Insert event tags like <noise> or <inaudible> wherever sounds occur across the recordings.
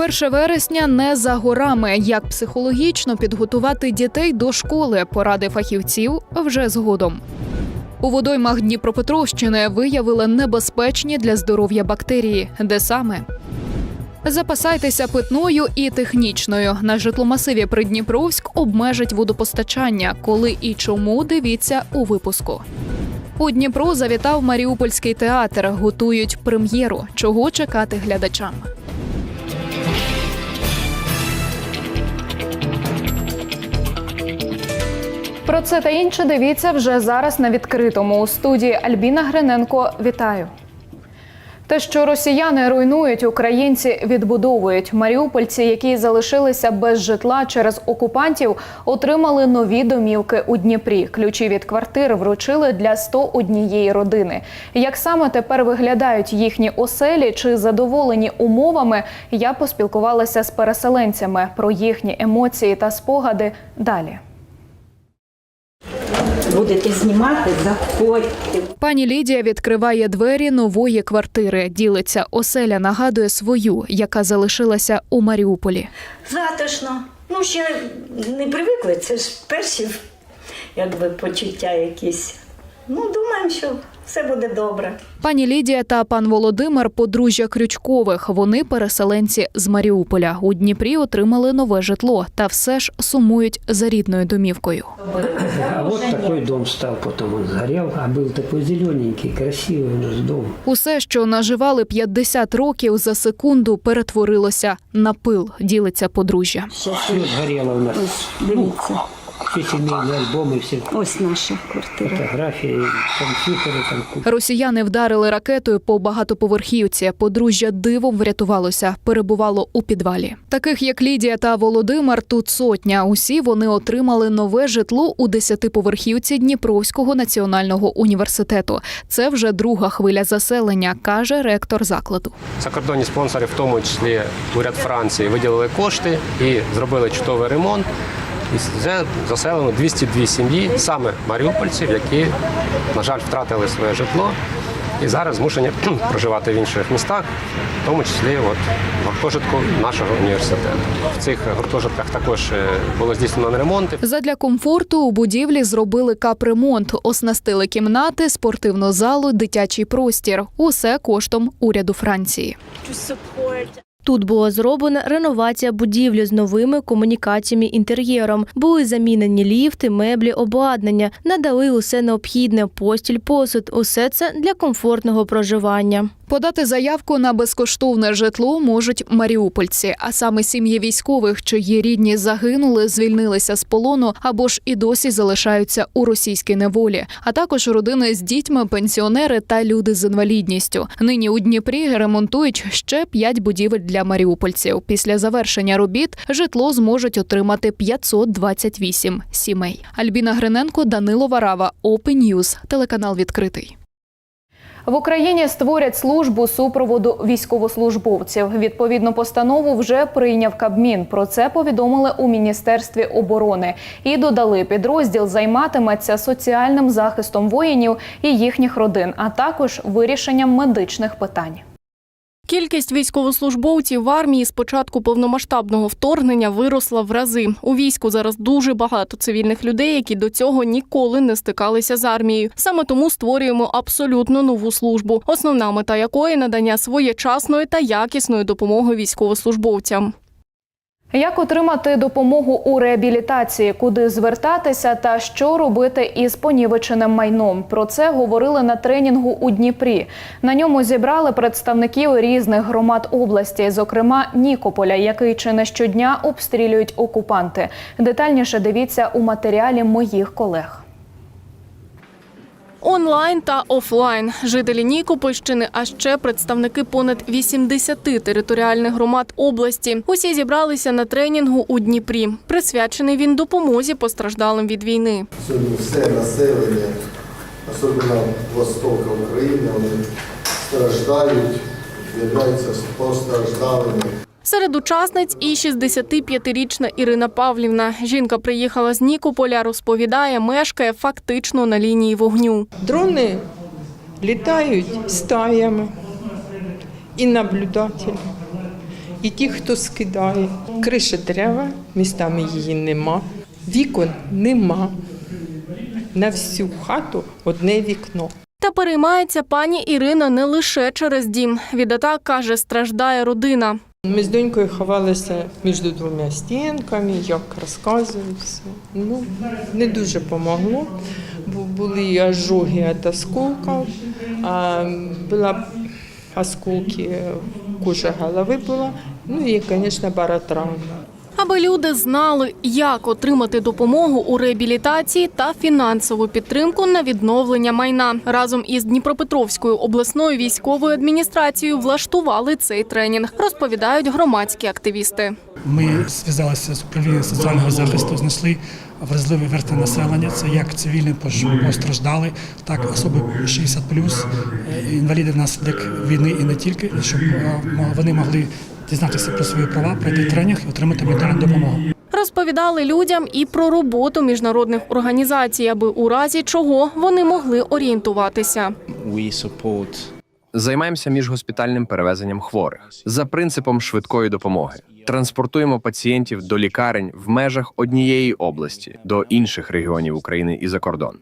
1 вересня не за горами. Як психологічно підготувати дітей до школи, поради фахівців вже згодом. У водоймах Дніпропетровщини виявили небезпечні для здоров'я бактерії, де саме. Запасайтеся питною і технічною. На житломасиві Придніпровськ обмежить водопостачання. Коли і чому дивіться у випуску. У Дніпро завітав Маріупольський театр. Готують прем'єру. Чого чекати глядачам? Це та інше дивіться вже зараз на відкритому у студії Альбіна Гриненко. Вітаю. Те, що росіяни руйнують, українці відбудовують. Маріупольці, які залишилися без житла через окупантів, отримали нові домівки у Дніпрі. Ключі від квартир вручили для 101 родини. Як саме тепер виглядають їхні оселі чи задоволені умовами, я поспілкувалася з переселенцями про їхні емоції та спогади далі. Будете знімати, заходьте. Пані Лідія відкриває двері нової квартири. Ділиться оселя, нагадує свою, яка залишилася у Маріуполі. Затишно. Ну, ще не привикли, це ж перші якби, почуття якісь. Ну, думаємо, що все буде добре. Пані Лідія та пан Володимир подружжя Крючкових. Вони переселенці з Маріуполя. У Дніпрі отримали нове житло та все ж сумують за рідною домівкою. А вот такой дом стал, потом он сгорел, а был такой зелененький, красивый у нас дом. Усе, що наживали 50 років, за секунду перетворилося на пил. Ділиться подружжя. Все сгорело у нас. Ось, дивіться, Все семейные альбомы, все ось наша квартира. фотографии, компьютеры, там куча. Росіяни вдарили ракетою по багатоповерхівці. Подружжя дивом врятувалося, перебувало у підвалі. Таких як Лідія та Володимир, тут сотня. Усі вони отримали нове житло у десятиповерхівці Дніпровського національного університету. Це вже друга хвиля заселення, каже ректор закладу. Закордонні спонсори, в тому числі уряд Франції, виділили кошти і зробили чудовий ремонт. І вже заселено 202 сім'ї, саме маріупольців, які, на жаль, втратили своє житло і зараз змушені проживати в інших містах, в тому числі от, в гуртожитку нашого університету. В цих гуртожитках також е, було здійснено ремонти. Задля комфорту у будівлі зробили капремонт, оснастили кімнати, спортивну залу, дитячий простір. Усе коштом уряду Франції. Тут була зроблена реновація будівлі з новими комунікаціями інтер'єром. Були замінені ліфти, меблі, обладнання, надали усе необхідне, постіль, посуд. Усе це для комфортного проживання. Подати заявку на безкоштовне житло можуть маріупольці, а саме сім'ї військових, чиї рідні загинули, звільнилися з полону або ж і досі залишаються у російській неволі, а також родини з дітьми, пенсіонери та люди з інвалідністю. Нині у Дніпрі ремонтують ще п'ять будівель для маріупольців. Після завершення робіт житло зможуть отримати 528 сімей. Альбіна Гриненко, Данило Варава, Open телеканал відкритий. В Україні створять службу супроводу військовослужбовців. Відповідну постанову вже прийняв Кабмін. Про це повідомили у міністерстві оборони і додали, підрозділ займатиметься соціальним захистом воїнів і їхніх родин, а також вирішенням медичних питань. Кількість військовослужбовців в армії з початку повномасштабного вторгнення виросла в рази. У війську зараз дуже багато цивільних людей, які до цього ніколи не стикалися з армією. Саме тому створюємо абсолютно нову службу, основна мета якої надання своєчасної та якісної допомоги військовослужбовцям. Як отримати допомогу у реабілітації, куди звертатися та що робити із понівеченим майном? Про це говорили на тренінгу у Дніпрі. На ньому зібрали представників різних громад області, зокрема Нікополя, який чи не щодня обстрілюють окупанти. Детальніше дивіться у матеріалі моїх колег. Онлайн та офлайн жителі Нікопольщини, а ще представники понад 80 територіальних громад області. Усі зібралися на тренінгу у Дніпрі. Присвячений він допомозі постраждалим від війни. Сьогодні все населення, особливо Востока України, вони страждають, являються постраждалими. Серед учасниць і 65-річна Ірина Павлівна. Жінка приїхала з Нікополя, розповідає, мешкає фактично на лінії вогню. Дрони літають стаями і наблюдателі. і ті, хто скидає. Криша дерева, містами її нема, вікон нема. На всю хату одне вікно. Та переймається пані Ірина не лише через дім. Від атак каже, страждає родина. Ми з донькою ховалися між двома стінками, як розказую все. Ну, не дуже помогло, бо були ожоги від осколків, а була осколки, кожа голови була, ну і, звісно, баротравма. Аби люди знали, як отримати допомогу у реабілітації та фінансову підтримку на відновлення майна. Разом із Дніпропетровською обласною військовою адміністрацією влаштували цей тренінг, розповідають громадські активісти. Ми зв'язалися з управлінням соціального захисту, знайшли вразливі верти населення. Це як цивільні постраждали, так особи 60 інваліди внаслідок війни і не тільки, щоб е, мо- вони могли дізнатися про свої права, пройти тренінг і отримати матеріальну допомогу. Розповідали людям і про роботу міжнародних організацій, аби у разі чого вони могли орієнтуватися. Займаємося міжгоспітальним перевезенням хворих за принципом швидкої допомоги. Транспортуємо пацієнтів до лікарень в межах однієї області до інших регіонів України і за кордон.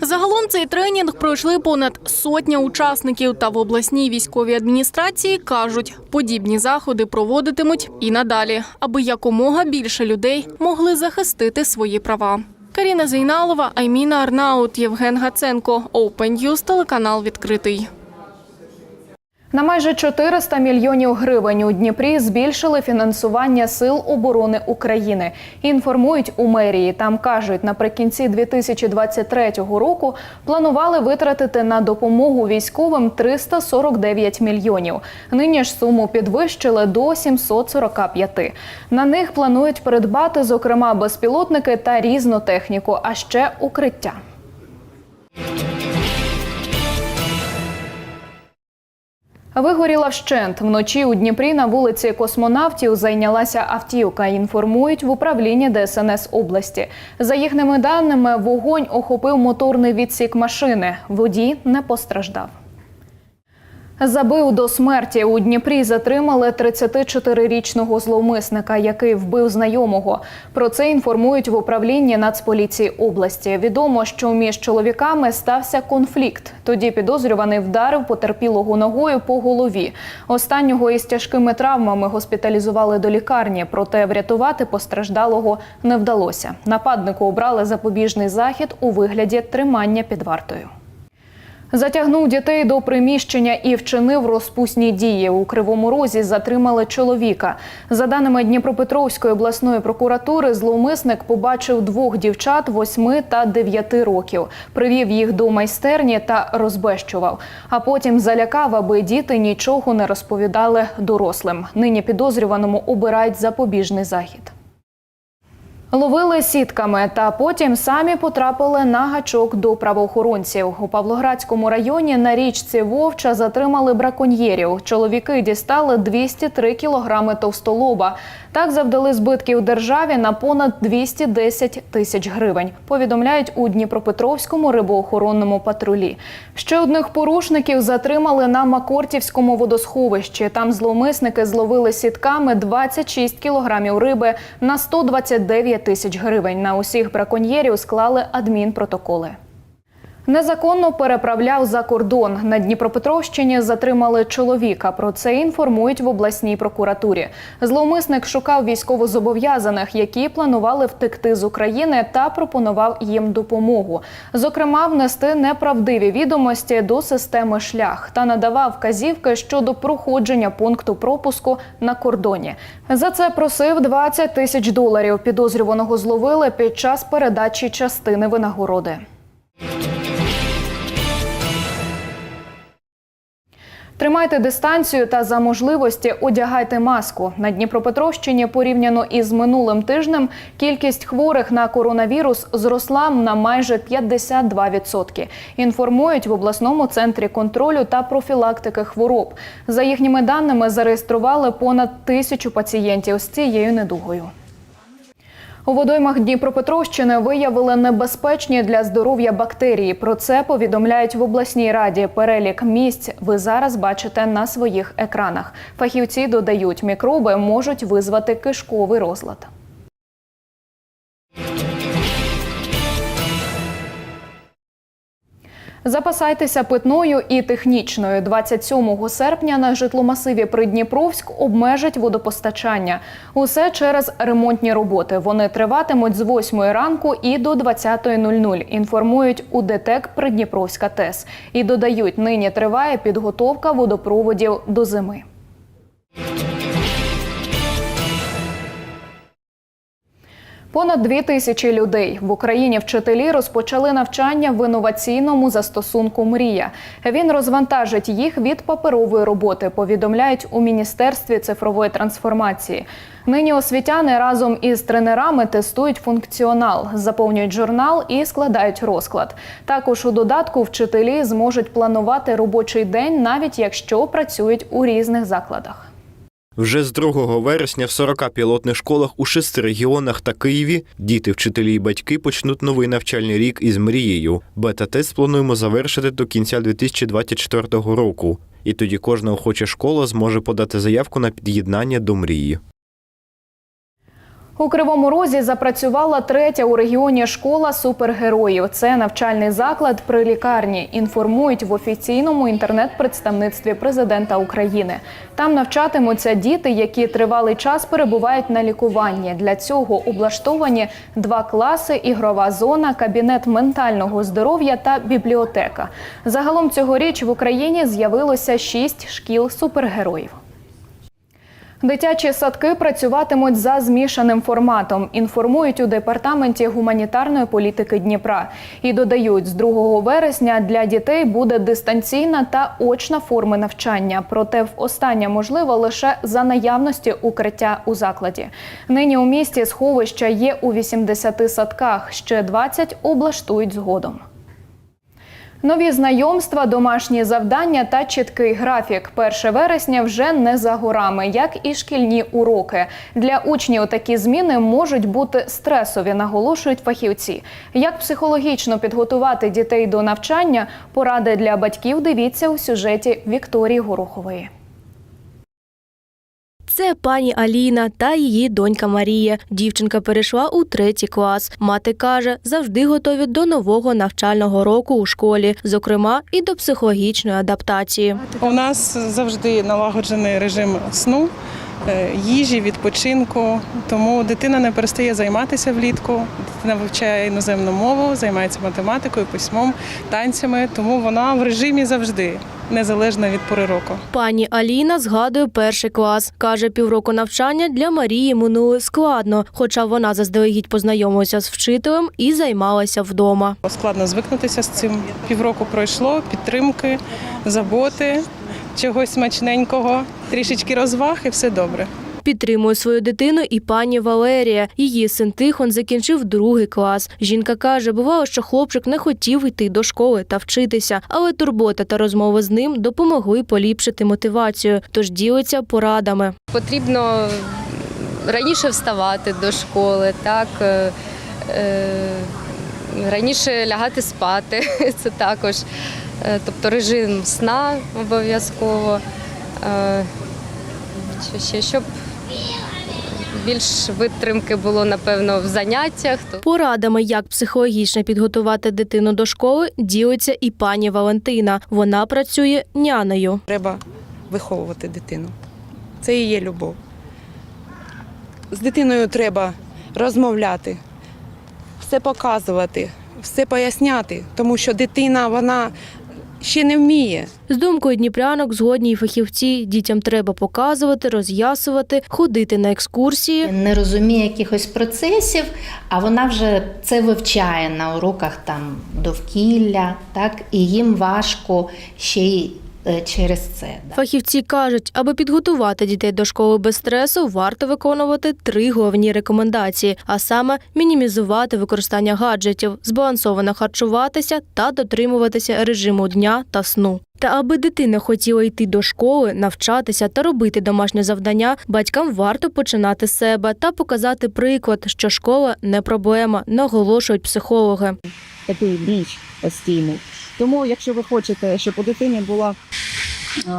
Загалом цей тренінг пройшли понад сотня учасників. Та в обласній військовій адміністрації кажуть, подібні заходи проводитимуть і надалі, аби якомога більше людей могли захистити свої права. Каріна Зейналова, Айміна Арнаут, Євген Гаценко. Open News, телеканал відкритий. На майже 400 мільйонів гривень у Дніпрі збільшили фінансування сил оборони України. Інформують у мерії. Там кажуть, наприкінці 2023 року планували витратити на допомогу військовим 349 мільйонів. Нині ж суму підвищили до 745. На них планують придбати, зокрема, безпілотники та різну техніку, а ще укриття. Вигоріла вщент. Вночі у Дніпрі на вулиці космонавтів зайнялася автівка. Інформують в управлінні ДСНС області. За їхніми даними, вогонь охопив моторний відсік машини. Водій не постраждав. Забив до смерті у Дніпрі затримали 34-річного зловмисника, який вбив знайомого. Про це інформують в управлінні Нацполіції області. Відомо, що між чоловіками стався конфлікт. Тоді підозрюваний вдарив потерпілого ногою по голові. Останнього із тяжкими травмами госпіталізували до лікарні, проте врятувати постраждалого не вдалося. Нападнику обрали запобіжний захід у вигляді тримання під вартою. Затягнув дітей до приміщення і вчинив розпусні дії. У Кривому Розі затримали чоловіка. За даними Дніпропетровської обласної прокуратури, зловмисник побачив двох дівчат 8 та 9 років, привів їх до майстерні та розбещував. А потім залякав, аби діти нічого не розповідали дорослим. Нині підозрюваному обирають запобіжний захід. Ловили сітками та потім самі потрапили на гачок до правоохоронців. У Павлоградському районі на річці Вовча затримали браконьєрів. Чоловіки дістали 203 кілограми товстолоба. Так завдали збитків державі на понад 210 тисяч гривень. Повідомляють у Дніпропетровському рибоохоронному патрулі. Ще одних порушників затримали на Макортівському водосховищі. Там зловмисники зловили сітками 26 кілограмів риби на 129 тисяч гривень. На усіх браконьєрів склали адмінпротоколи. Незаконно переправляв за кордон. На Дніпропетровщині затримали чоловіка. Про це інформують в обласній прокуратурі. Зловмисник шукав військовозобов'язаних, які планували втекти з України та пропонував їм допомогу. Зокрема, внести неправдиві відомості до системи шлях та надавав вказівки щодо проходження пункту пропуску на кордоні. За це просив 20 тисяч доларів. Підозрюваного зловили під час передачі частини винагороди. Тримайте дистанцію та за можливості одягайте маску. На Дніпропетровщині порівняно із минулим тижнем кількість хворих на коронавірус зросла на майже 52%. Інформують в обласному центрі контролю та профілактики хвороб. За їхніми даними зареєстрували понад тисячу пацієнтів з цією недугою. У водоймах Дніпропетровщини виявили небезпечні для здоров'я бактерії. Про це повідомляють в обласній раді. Перелік місць ви зараз бачите на своїх екранах. Фахівці додають, мікроби можуть визвати кишковий розлад. Запасайтеся питною і технічною. 27 серпня на житломасиві Придніпровськ обмежать водопостачання. Усе через ремонтні роботи. Вони триватимуть з 8 ранку і до 20.00, інформують у ДТЕК Придніпровська ТЕС. І додають, нині триває підготовка водопроводів до зими. Понад дві тисячі людей в Україні вчителі розпочали навчання в інноваційному застосунку Мрія. Він розвантажить їх від паперової роботи. Повідомляють у міністерстві цифрової трансформації. Нині освітяни разом із тренерами тестують функціонал, заповнюють журнал і складають розклад. Також у додатку вчителі зможуть планувати робочий день, навіть якщо працюють у різних закладах. Вже з 2 вересня в 40 пілотних школах у шести регіонах та Києві діти, вчителі і батьки почнуть новий навчальний рік із мрією. Бета-тест плануємо завершити до кінця 2024 року. І тоді кожна охоча школа зможе подати заявку на під'єднання до мрії. У Кривому Розі запрацювала третя у регіоні школа супергероїв. Це навчальний заклад при лікарні. Інформують в офіційному інтернет-представництві президента України. Там навчатимуться діти, які тривалий час перебувають на лікуванні. Для цього облаштовані два класи, ігрова зона, кабінет ментального здоров'я та бібліотека. Загалом цьогоріч в Україні з'явилося шість шкіл супергероїв. Дитячі садки працюватимуть за змішаним форматом. Інформують у департаменті гуманітарної політики Дніпра і додають, з 2 вересня для дітей буде дистанційна та очна форми навчання. Проте в останнє можливо лише за наявності укриття у закладі. Нині у місті сховища є у 80 садках. Ще 20 облаштують згодом. Нові знайомства, домашні завдання та чіткий графік. 1 вересня вже не за горами, як і шкільні уроки. Для учнів такі зміни можуть бути стресові, наголошують фахівці. Як психологічно підготувати дітей до навчання, поради для батьків дивіться у сюжеті Вікторії Горохової. Це пані Аліна та її донька Марія. Дівчинка перейшла у третій клас. Мати каже, завжди готові до нового навчального року у школі, зокрема і до психологічної адаптації. У нас завжди налагоджений режим сну, їжі, відпочинку. Тому дитина не перестає займатися влітку. Дитина вивчає іноземну мову, займається математикою, письмом, танцями. Тому вона в режимі завжди, незалежно від пори року. Пані Аліна згадує перший клас. Каже, півроку навчання для Марії минули складно, хоча вона заздалегідь познайомилася з вчителем і займалася вдома. Складно звикнутися з цим. Півроку пройшло, підтримки, заботи, чогось смачненького, трішечки розваг і все добре. Підтримує свою дитину і пані Валерія. Її син Тихон закінчив другий клас. Жінка каже, бувало, що хлопчик не хотів йти до школи та вчитися, але турбота та розмови з ним допомогли поліпшити мотивацію, тож ділиться порадами. Потрібно раніше вставати до школи, так е, е, раніше лягати спати. <laughs> Це також. Е, Тобто режим сна обов'язково. Е, щоб більш витримки було, напевно, в заняттях. То Порадами, як психологічно підготувати дитину до школи, ділиться і пані Валентина. Вона працює нянею. Треба виховувати дитину. Це і є любов. З дитиною треба розмовляти, все показувати, все поясняти, тому що дитина вона ще не вміє. З думкою дніпрянок згодні й фахівці. Дітям треба показувати, роз'ясувати, ходити на екскурсії. не розуміє якихось процесів, а вона вже це вивчає на уроках там довкілля, так і їм важко ще й через це. Фахівці кажуть, аби підготувати дітей до школи без стресу, варто виконувати три головні рекомендації: а саме мінімізувати використання гаджетів, збалансовано харчуватися та дотримуватися режиму дня та сну. Та аби дитина хотіла йти до школи, навчатися та робити домашнє завдання, батькам варто починати з себе та показати приклад, що школа не проблема, наголошують психологи. такий біч постійний. Тому, якщо ви хочете, щоб у дитини була е,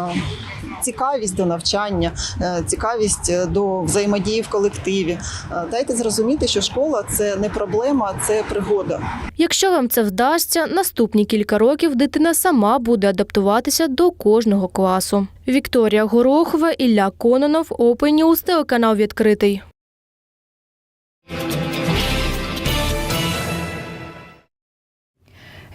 цікавість до навчання, е, цікавість е, до взаємодії в колективі, дайте зрозуміти, що школа це не проблема, це пригода. Якщо вам це вдасться, наступні кілька років дитина сама буде адаптуватися до кожного класу. Вікторія Горохова, Ілля Кононов, Open News, телеканал відкритий.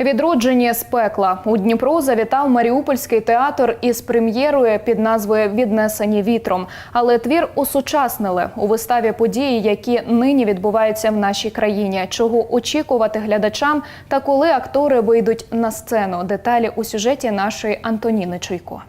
Відродження з пекла у Дніпро завітав Маріупольський театр із прем'єрою під назвою Віднесені вітром. Але твір осучаснили у виставі події, які нині відбуваються в нашій країні. Чого очікувати глядачам та коли актори вийдуть на сцену? Деталі у сюжеті нашої Антоніни Чуйко.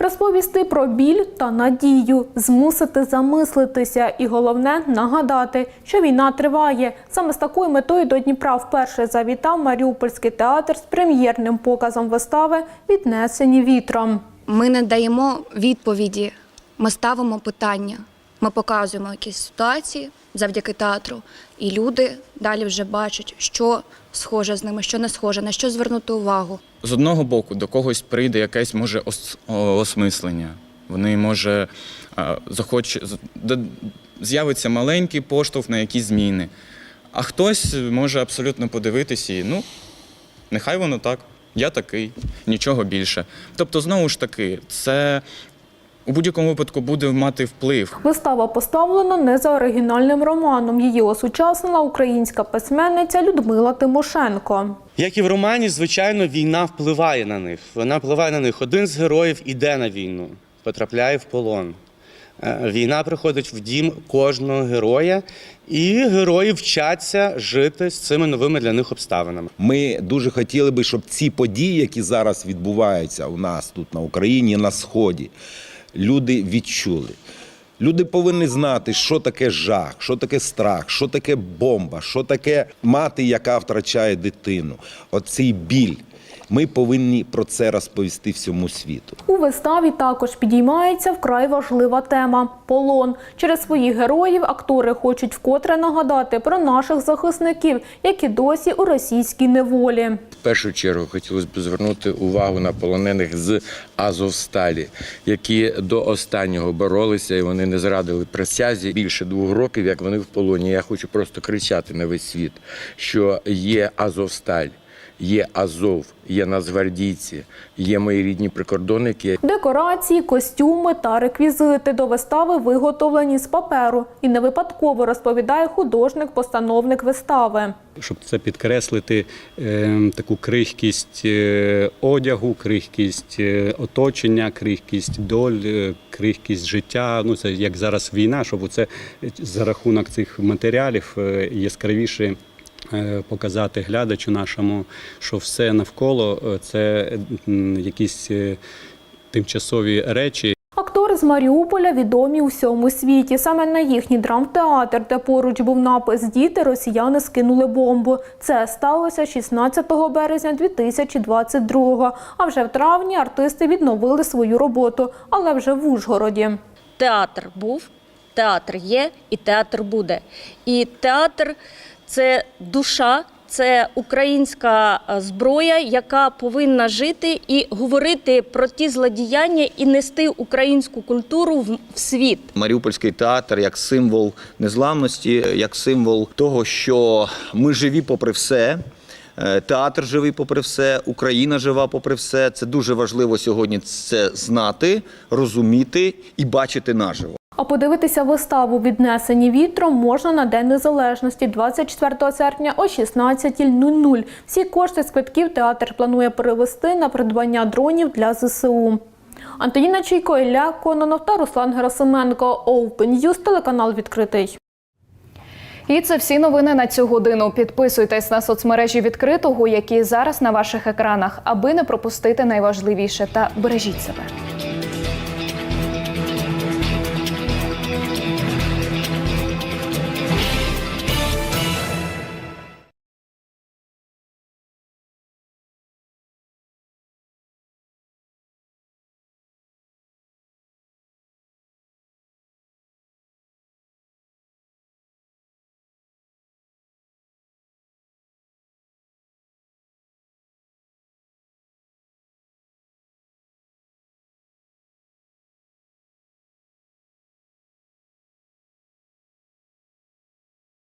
Розповісти про біль та надію, змусити замислитися і головне нагадати, що війна триває. Саме з такою метою до Дніпра вперше завітав Маріупольський театр з прем'єрним показом вистави Віднесені вітром. Ми не даємо відповіді, ми ставимо питання. Ми показуємо якісь ситуації завдяки театру, і люди далі вже бачать, що схоже з ними, що не схоже, на що звернути увагу. З одного боку, до когось прийде якесь може ос- осмислення. Вони може а, захоче з'явиться маленький поштовх на якісь зміни. А хтось може абсолютно подивитися і ну, нехай воно так. Я такий, нічого більше. Тобто, знову ж таки, це у будь-якому випадку буде мати вплив. Вистава поставлена не за оригінальним романом. Її осучаснила українська письменниця Людмила Тимошенко. Як і в романі, звичайно, війна впливає на них. Вона впливає на них. Один з героїв іде на війну, потрапляє в полон. Е, Війна приходить в дім кожного героя, і герої вчаться жити з цими новими для них обставинами. Ми дуже хотіли би, щоб ці події, які зараз відбуваються у нас тут на Україні, на Сході, люди відчули. Люди повинні знати, що таке жах, що таке страх, що таке бомба, що таке мати, яка втрачає дитину. Оцей біль. Ми повинні про це розповісти всьому світу. У виставі також підіймається вкрай важлива тема полон. Через своїх героїв актори хочуть вкотре нагадати про наших захисників, які досі у російській неволі. В першу чергу хотілося б звернути увагу на полонених з Азовсталі, які до останнього боролися і вони не зрадили присязі більше двох років, як вони в полоні. Я хочу просто кричати на весь світ, що є Азовсталь. Є Азов, є нацгвардійці, є мої рідні прикордонники, Декорації, костюми та реквізити до вистави виготовлені з паперу і не випадково розповідає художник-постановник вистави. щоб це підкреслити е, таку крихкість е, одягу, крихкість е, оточення, крихкість доль, е, крихкість життя. Ну це як зараз війна, щоб це за рахунок цих матеріалів е, яскравіше. Е, Показати глядачу нашому, що все навколо е, це якісь е, тимчасові речі, Актори з Маріуполя відомі у всьому світі. Саме на їхній драмтеатр, де поруч був напис Діти росіяни скинули бомбу. Це сталося 16 березня 2022-го. А вже в травні артисти відновили свою роботу, але вже в Ужгороді. Театр був, театр є і театр буде. І театр це душа, це українська е, зброя, яка повинна жити і говорити про ті злодіяння і нести українську культуру в світ. Маріупольський театр як символ незламності, як символ того, що ми живі попри все. е, Театр живий попри все, Україна жива попри все. Це дуже важливо сьогодні це знати, розуміти і бачити наживо. А подивитися виставу віднесені вітром можна на День Незалежності 24 серпня о 16.00. Всі кошти з квитків театр планує перевести на придбання дронів для ЗСУ. Антоніна Чайко, Ілля Кононов та Руслан Герасименко. Open News, телеканал відкритий. І це всі новини на цю годину. Підписуйтесь на соцмережі відкритого, які зараз на ваших екранах, аби не пропустити найважливіше та бережіть себе.